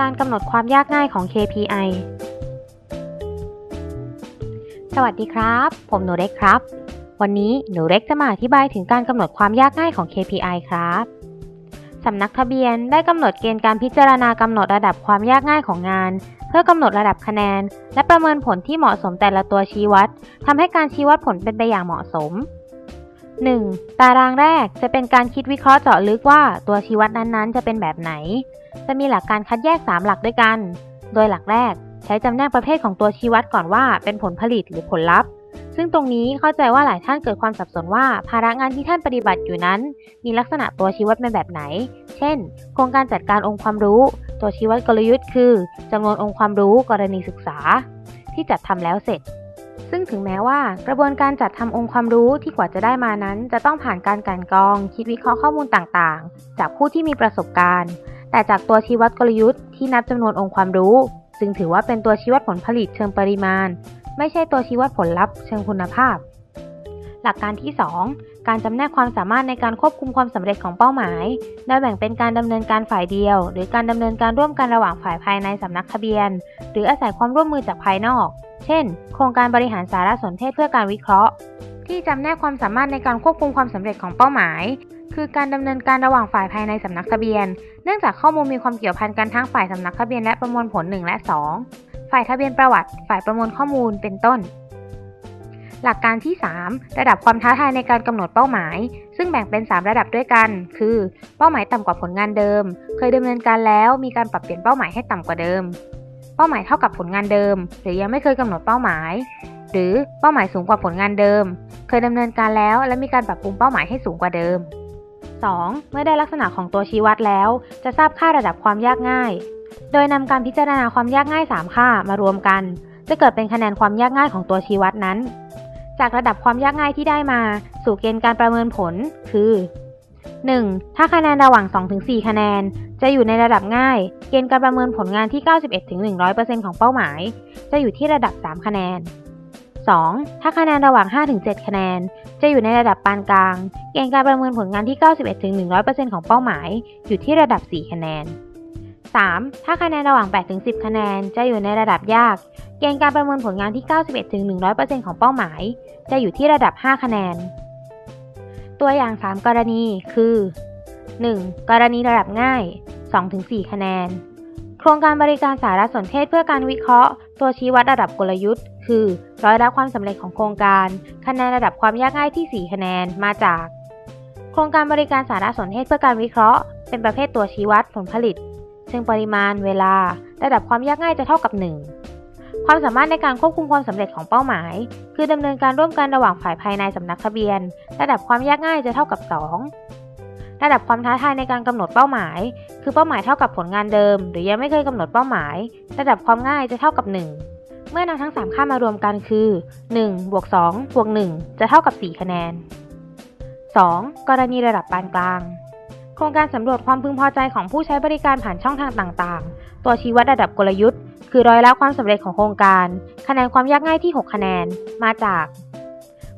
การกำหนดความยากง่ายของ KPI สวัสดีครับ ผมหนูเล็กครับ วันนี้หนูเล็กจะมาอธิบายถึงการกำหนดความยากง่ายของ KPI ครับ สำนักทะเบียนได้กำหนดเกณฑ์การพิจารณากำหนดระดับความยากง่ายของงาน เพื่อกำหนดระดับคะแนน และประเมินผลที่เหมาะสมแต่ละตัวชี้วัดทำให้การชี้วัดผลเป็นไปอย่างเหมาะสม 1. ตารางแรกจะเป็นการคิดวิเคราะห์เจาะลึกว่าตัวชี้วัดนั้นๆ จะเป็นแบบไหน จะมีหลักการคัดแยก 3 หลักด้วยกัน โดยหลักแรกใช้จำแนกประเภทของตัวชี้วัดก่อนว่าเป็นผลผลิตหรือผลลัพธ์ ซึ่งตรงนี้เข้าใจว่าหลายท่านเกิดความสับสนว่า ภาระงานที่ท่านปฏิบัติอยู่นั้น มีลักษณะตัวชี้วัดเป็นแบบไหน เช่น โครงการจัดการองค์ความรู้ ตัวชี้วัดกลยุทธ์คือจำนวนองค์ความรู้กรณีศึกษา ที่จัดทำแล้วเสร็จ ซึ่งถึงแม้ว่า กระบวนการจัดทำองค์ความรู้ที่กว่าจะได้มานั้น จะต้องผ่านการกันกรอง คิดวิเคราะห์ข้อมูลต่างๆ จากผู้ที่มีประสบการณ์ แต่จากตัวชี้วัดกลยุทธ์ที่นับจำนวนองค์ความรู้ จึงถือว่าเป็นตัวชี้วัดผลผลิตเชิงปริมาณ ไม่ใช่ตัวชี้วัดผลลัพธ์เชิงคุณภาพ หลักการที่ 2 การจำแนกความสามารถในการควบคุมความสำเร็จของเป้าหมายได้แบ่งเป็นการดำเนินการฝ่ายเดียว หรือการดำเนินการร่วมกันระหว่างฝ่ายภายในสำนักทะเบียน หรืออาศัยความร่วมมือจากภายนอก เช่น โครงการบริหารสารสนเทศเพื่อการวิเคราะห์ ที่จำแนกความสามารถในการควบคุมความสำเร็จของเป้าหมายคือการดำเนินการระหว่างฝ่ายภายในสำนักทะเบียน เนื่องจากข้อมูลมีความเกี่ยวพันกันทั้งฝ่ายสำนักทะเบียนและประมวลผล 1 และ 2 ฝ่ายทะเบียนประวัติ ฝ่ายประมวลข้อมูล เป็นต้น หลักการที่ 3 ระดับความท้าทายในการกำหนดเป้าหมาย ซึ่งแบ่งเป็น 3 ระดับด้วยกัน คือ เป้าหมายต่ำกว่าผลงานเดิม เคยดำเนินการแล้วมีการปรับเปลี่ยนเป้าหมายให้ต่ำกว่าเดิม เป้าหมายเท่ากับผลงานเดิม หรือยังไม่เคยกำหนดเป้าหมาย หรือเป้าหมายสูงกว่าผลงานเดิม เคยดำเนินการแล้ว และมีการปรับปรุงเป้าหมายให้สูงกว่าเดิม 2. เมื่อได้ลักษณะของตัวชี้วัดแล้ว จะทราบค่าระดับความยากง่าย โดยนำการพิจารณาความยากง่าย 3 ค่ามารวมกัน จะเกิดเป็นคะแนนความยากง่ายของตัวชี้วัดนั้น จากระดับความยากง่ายที่ได้มา สู่เกณฑ์การประเมินผล คือ 1. ถ้าคะแนนระหว่าง 2-4 คะแนน จะอยู่ในระดับง่าย เกณฑ์การประเมินผลงานที่ 91-100%ของเป้าหมาย จะอยู่ที่ระดับ 3 คะแนน 2. ถ้าคะแนนระหว่าง 5-7 คะแนน จะอยู่ในระดับปานกลาง เกณฑ์การประเมินผลงานที่ 91-100%ของเป้าหมาย อยู่ที่ระดับ 4 คะแนน 3. ถ้าคะแนนระหว่าง 8-10 คะแนนจะอยู่ในระดับยาก เกณฑ์การประเมินผลงานที่ 91-100%ของเป้าหมาย จะอยู่ที่ระดับ 5 คะแนน ตัวอย่าง 3 กรณีคือ 1. กรณีระดับง่าย 2-4 คะแนน โครงการบริการสารสนเทศเพื่อการวิเคราะห์ ตัวชี้วัดระดับกลยุทธ์ คือ ร้อยละความสำเร็จของโครงการ คะแนนระดับความยากง่ายที่ 4 คะแนนมาจาก โครงการบริการสารสนเทศเพื่อการวิเคราะห์ เป็นประเภทตัวชี้วัดผลผลิต ซึ่งปริมาณเวลาระดับความยากง่ายจะเท่ากับ 1 ความสามารถในการควบคุมความสำเร็จของเป้าหมาย คือดำเนินการร่วมกันระหว่างฝ่ายภายในสำนักทะเบียน ระดับความยากง่ายจะเท่ากับ 2 ระดับความท้าทายในการกำหนดเป้าหมาย คือเป้าหมายเท่ากับผลงานเดิม หรือยังไม่เคยกำหนดเป้าหมาย ระดับความง่ายจะเท่ากับ 1 เมื่อนำทั้ง 3 ค่ามารวมกันคือ1บวก2บวก1จะเท่ากับ 4 คะแนน 2. กรณีระดับปานกลาง โครงการสำรวจความพึงพอใจของผู้ใช้บริการผ่านช่องทางต่างๆ ตัวชี้วัดระดับกลยุทธ์ คือร้อยละความสำเร็จของโครงการ คะแนนความยากง่ายที่ 6 คะแนน มาจาก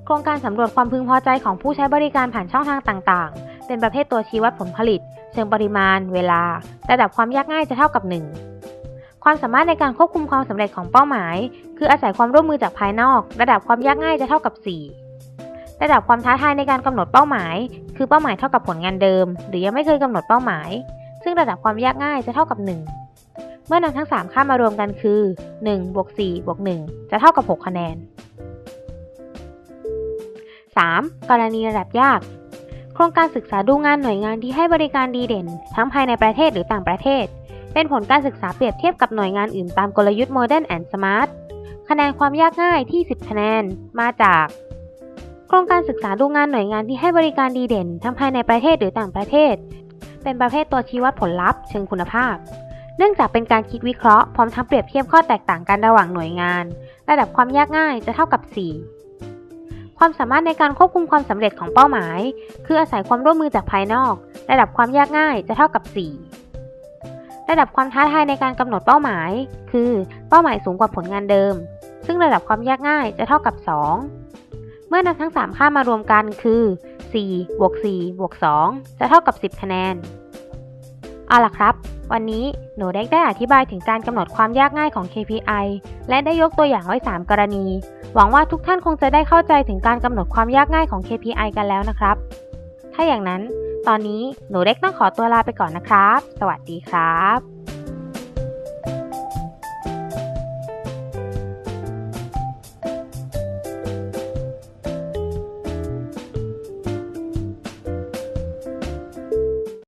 โครงการสำรวจความพึงพอใจของผู้ใช้บริการผ่านช่องทางต่างๆ เป็นประเภทตัวชี้วัดผลผลิต เชิงปริมาณ เวลา ระดับความยากง่ายจะเท่ากับ 1 ความสามารถในการควบคุมความสำเร็จของเป้าหมาย คืออาศัยความร่วมมือจากภายนอก ระดับความยากง่ายจะเท่ากับ 4 ระดับความท้าทายในการกำหนดเป้าหมาย คือเป้าหมายเท่ากับผลงานเดิม หรือยังไม่เคยกำหนดเป้าหมาย ซึ่งระดับความยากง่ายจะเท่ากับ 1 เมื่อนำทั้ง 3 ค่ามารวมกันคือ1บวก4บวก1จะเท่ากับ 6 คะแนน 3. กรณีระดับยาก โครงการศึกษาดูงานหน่วยงานที่ให้บริการดีเด่น ทั้งภายในประเทศหรือต่างประเทศ เป็นผลการศึกษาเปรียบเทียบกับหน่วยงานอื่นตามกลยุทธ์ Modern and Smart คะแนนความยากง่ายที่ 10 คะแนน มาจาก โครงการศึกษาดูงานหน่วยงานที่ให้บริการดีเด่น ทั้งภายในประเทศหรือต่างประเทศ เป็นประเภทตัวชี้วัดผลลัพธ์เชิงคุณภาพ เนื่องจากเป็นการคิดวิเคราะห์พร้อมทั้งเปรียบเทียบข้อแตกต่างกันระหว่างหน่วยงาน ระดับความยากง่ายจะเท่ากับ 4 ความสามารถในการควบคุมความสำเร็จของเป้าหมาย คืออาศัยความร่วมมือจากภายนอก ระดับความยากง่ายจะเท่ากับ 4 ระดับความท้าทายในการกำหนดเป้าหมาย คือเป้าหมายสูงกว่าผลงานเดิม ซึ่งระดับความยากง่ายจะเท่ากับ 2 เมื่อนำทั้ง 3 ค่ามารวมกันคือ4บวก4บวก2จะเท่ากับ 10 คะแนน เอาล่ะครับ วันนี้หนูเด็กได้อธิบายถึงการกำหนดความยากง่ายของ KPI และได้ยกตัวอย่างไว้ 3 กรณี หวังว่าทุกท่านคงจะได้เข้าใจถึงการกำหนดความยากง่ายของ KPI กันแล้วนะครับ ถ้าอย่างนั้น ตอนนี้หนูเล็กต้องขอตัวลาไปก่อนนะครับ สวัสดีครับ